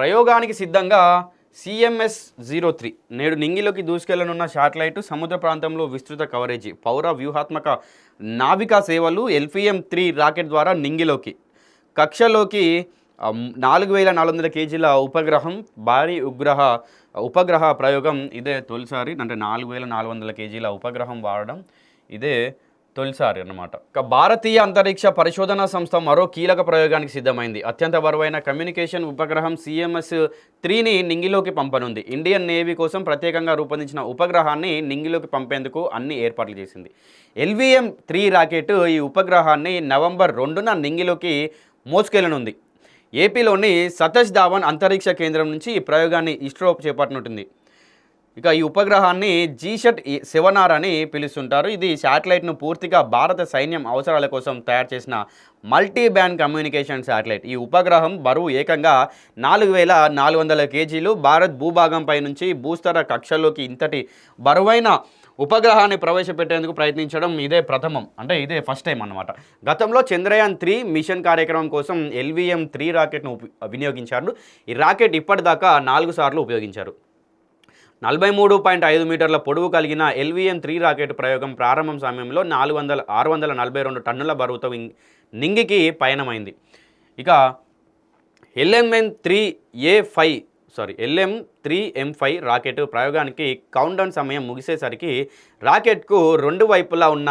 ప్రయోగానికి సిద్ధంగా CMS zero three. నేడు నింగిలోకి దూసుకెళ్ళనున్న శాటిలైట్ సముద్ర ప్రాంతంలో విస్తృత కవరేజీ పౌర వ్యూహాత్మక నావికా సేవలు ఎల్పిఎం త్రీ రాకెట్ ద్వారా నింగిలోకి. కక్షలోకి నాలుగు వేల నాలుగు వందల కేజీల ఉపగ్రహం భారీ ఉగ్రహ ఉపగ్రహ ప్రయోగం ఇదే తొలిసారి అంటే నాలుగు వేల నాలుగు వందల కేజీల ఉపగ్రహం వాడడం ఇదే తొలిసారి అన్నమాట ఇక భారతీయ అంతరిక్ష పరిశోధన సంస్థ మరో కీలక ప్రయోగానికి సిద్ధమైంది. అత్యంత బరువైన కమ్యూనికేషన్ ఉపగ్రహం సిఎంఎస్ త్రీని నింగిలోకి పంపనుంది. ఇండియన్ నేవీ కోసం ప్రత్యేకంగా రూపొందించిన ఉపగ్రహాన్ని నింగిలోకి పంపేందుకు అన్ని ఏర్పాట్లు చేసింది. ఎల్విఎం త్రీ రాకెట్ ఈ ఉపగ్రహాన్ని నవంబర్ రెండున నింగిలోకి మోసుకెళ్ళనుంది. ఏపీలోని సతీష్ ధావన్ అంతరిక్ష కేంద్రం నుంచి ఈ ప్రయోగాన్ని ఇస్రో చేపట్టనుంటుంది ఇక ఈ ఉపగ్రహాన్ని జీషట్ సెవెన్ అని పిలుస్తుంటారు. ఇది శాటిలైట్ను పూర్తిగా భారత సైన్యం అవసరాల కోసం తయారు చేసిన మల్టీ బ్యాండ్ కమ్యూనికేషన్ శాటిలైట్. ఈ ఉపగ్రహం బరువు ఏకంగా నాలుగు వేల నాలుగు వందల కేజీలు. భారత్ భూభాగంపై నుంచి భూస్తర కక్షలోకి ఇంతటి బరువైన ఉపగ్రహాన్ని ప్రవేశపెట్టేందుకు ప్రయత్నించడం ఇదే ప్రథమం. అంటే ఇదే ఫస్ట్ టైం అన్నమాట. గతంలో చంద్రయాన్ త్రీ మిషన్ కార్యక్రమం కోసం ఎల్విఎం త్రీ రాకెట్ను ఉప- వినియోగించారు. ఈ రాకెట్ ఇప్పటిదాకా నాలుగు సార్లు ఉపయోగించారు. నలభై మూడు పాయింట్ ఐదు మీటర్ల పొడవు కలిగిన ఎల్విఎం త్రీ రాకెట్ ప్రయోగం ప్రారంభం సమయంలో నాలుగు వందల ఆరు వందల నలభై రెండు టన్నుల బరువుతో నింగికి పయనమైంది. ఇక LMN three A five sorry LM three M five rocket ప్రయోగానికి కౌంట్డౌన్ సమయం ముగిసేసరికి రాకెట్కు రెండు వైపులా ఉన్న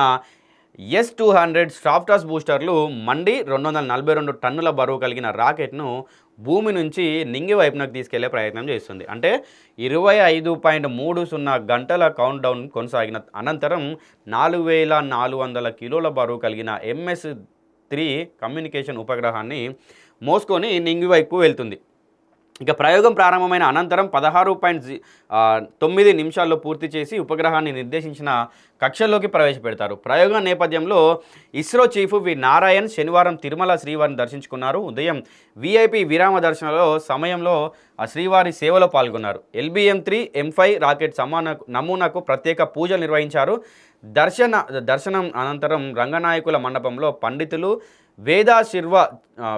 ఎస్ టూ హండ్రెడ్ సాఫ్టాస్ బూస్టర్లు మండి రెండు వందల నలభై రెండు టన్నుల బరువు కలిగిన రాకెట్ను భూమి నుంచి నింగి వైపునకు తీసుకెళ్ళే ప్రయత్నం చేస్తుంది. అంటే ఇరవై ఐదు పాయింట్ మూడు సున్నా గంటల కౌంట్ డౌన్ కొనసాగిన అనంతరం నాలుగు వేల నాలుగు వందల కిలోల బరువు కలిగిన ఎంఎస్ త్రీ కమ్యూనికేషన్ ఉపగ్రహాన్ని మోసుకొని నింగి వైపు వెళ్తుంది. ఇక ప్రయోగం ప్రారంభమైన అనంతరం పదహారు పాయింట్ జీ- తొమ్మిది నిమిషాల్లో పూర్తి చేసి ఉపగ్రహాన్ని నిర్దేశించిన కక్షల్లోకి ప్రవేశపెడతారు. ప్రయోగం నేపథ్యంలో ఇస్రో చీఫ్ వి నారాయణ్ శనివారం తిరుమల శ్రీవారిని దర్శించుకున్నారు. ఉదయం విఐపి విరామ దర్శనలో సమయంలో ఆ శ్రీవారి సేవలో పాల్గొన్నారు. LBM three M five rocket సమాన నమూనాకు ప్రత్యేక పూజలు నిర్వహించారు. దర్శన దర్శనం అనంతరం రంగనాయకుల మండపంలో పండితులు వేదాశిర్వ ఆ,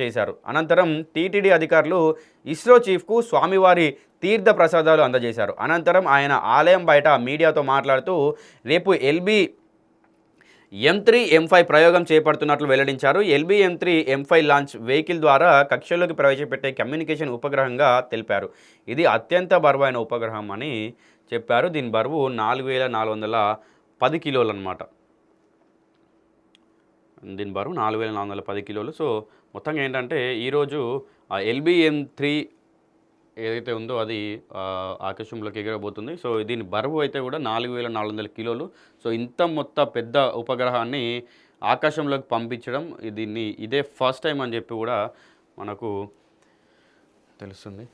చేశారు. అనంతరం టీటీడీ అధికారులు ఇస్రో చీఫ్కు స్వామివారి తీర్థ ప్రసాదాలు అందజేశారు. అనంతరం ఆయన ఆలయం బయట మీడియాతో మాట్లాడుతూ రేపు LB M three M five ప్రయోగం చేపడుతున్నట్లు వెల్లడించారు. LB M three M five launch vehicle ద్వారా కక్షలోకి ప్రవేశపెట్టే కమ్యూనికేషన్ ఉపగ్రహంగా తెలిపారు. ఇది అత్యంత బరువైన ఉపగ్రహం అని చెప్పారు. దీని బరువు నాలుగు వేల నాలుగు వందల పది కిలోలు అనమాట దీని బరువు నాలుగు వేల నాలుగు వందల పది కిలోలు. సో మొత్తంగా ఏంటంటే ఈరోజు ఎల్బిఎం త్రీ ఏదైతే ఉందో అది ఆకాశంలోకి ఎగరబోతుంది. సో దీని బరువు అయితే కూడా నాలుగు వేల నాలుగు వందల కిలోలు. సో ఇంత మొత్త పెద్ద ఉపగ్రహాన్ని ఆకాశంలోకి పంపించడం దీన్ని ఇదే ఫస్ట్ టైం అని చెప్పి కూడా మనకు తెలుస్తుంది.